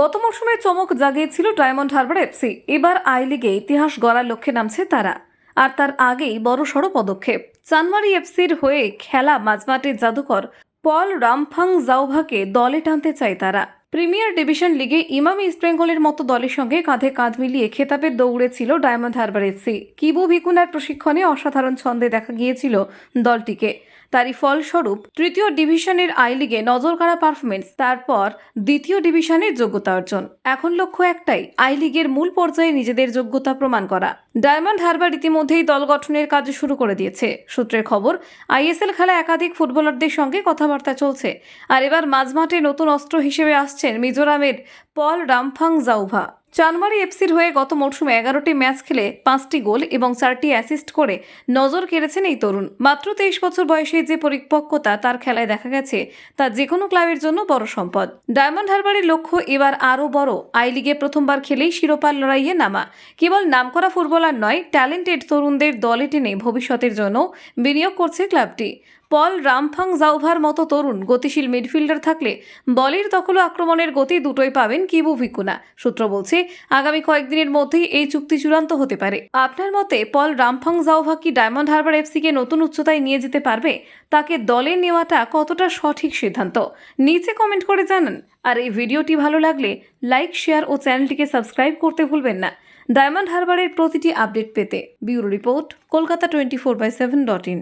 গত মৌসুমে চমক জাগিয়েছিল ডায়মন্ড হারবার এফসি এবার আই লিগে ইতিহাস গড়ার লক্ষ্যে নামছে তারা। আর তার আগেই বড়সড় পদক্ষেপ। চানমারি এফসির হয়ে খেলা মাঝমাঠের জাদুকর পল রামফাং জাউভাকে দলে টানতে চায় তারা। প্রিমিয়ার ডিভিশন লিগে ইমাম ইস্টবেঙ্গলের মতো দলের সঙ্গে কাঁধে কাঁধ মিলিয়ে খেতাবের দৌড়ে ছিল ডায়মন্ড হারবার এফসি কিবু ভিকুনার প্রশিক্ষণে অসাধারণ ছন্দে দেখা গিয়েছিল দলটিকে। তারই ফলস্বরূপ তৃতীয় ডিভিশনের আই লিগে নজর কাড়া পারফরমেন্স তারপর দ্বিতীয় ডিভিশনের যোগ্যতা অর্জন। এখন লক্ষ্য একটাই, আই লিগের মূল পর্যায়ে নিজেদের যোগ্যতা প্রমাণ করা। ডায়মন্ড হারবার ইতিমধ্যেই দল গঠনের কাজ শুরু করে দিয়েছে। সূত্রের খবর, আইএসএল খেলা একাধিক ফুটবলারদের সঙ্গে কথাবার্তা চলছে। আর এবার মাঝমাঠে নতুন অস্ত্র হিসেবে আসছেন মিজোরামের পল রামফাং জাউভা। চানমারি এফসির হয়ে গত মরশুমে এগারোটি ম্যাচ খেলে পাঁচটি গোল এবং চারটি অ্যাসিস্ট করে নজর কেড়েছেন এই তরুণ। মাত্র তেইশ বছর বয়সে যে পরিপক্কতা তার খেলায় দেখা গেছে, তা যে কোনো ক্লাবের জন্য বড় সম্পদ। ডায়মন্ড হারবারের লক্ষ্য এবার আরও বড়। আই লিগে প্রথমবার খেলেই শিরোপার লড়াইয়ে নামা। কেবল নামকরা ফুটবলার নয়, ট্যালেন্টেড তরুণদের দলে টেনে ভবিষ্যতের জন্য বিনিয়োগ করছে ক্লাবটি। পল রামফাং জাউভার মতো তরুণ গতিশীল মিডফিল্ডার থাকলে বলের দখল আক্রমণের গতি দুটোই পাবেন কিবু ভিকুনা। সূত্র বলছে, আগামী কয়েকদিনের মধ্যেই এই চুক্তি চূড়ান্ত হতে পারে। আপনার মতে পল রামফাং জাউভা কি ডায়মন্ড হারবার এফসিকে নতুন উচ্চতায় নিয়ে যেতে পারবে? তাকে দলে নেওয়াটা কতটা সঠিক সিদ্ধান্ত? নিচে কমেন্ট করে জানান। আর এই ভিডিওটি ভালো লাগলে লাইক, শেয়ার ও চ্যানেলটিকে সাবস্ক্রাইব করতে ভুলবেন না। ডায়মন্ড হারবারের প্রতিটি আপডেট পেতে bureau report, Kolkata twenty four by seven dot in.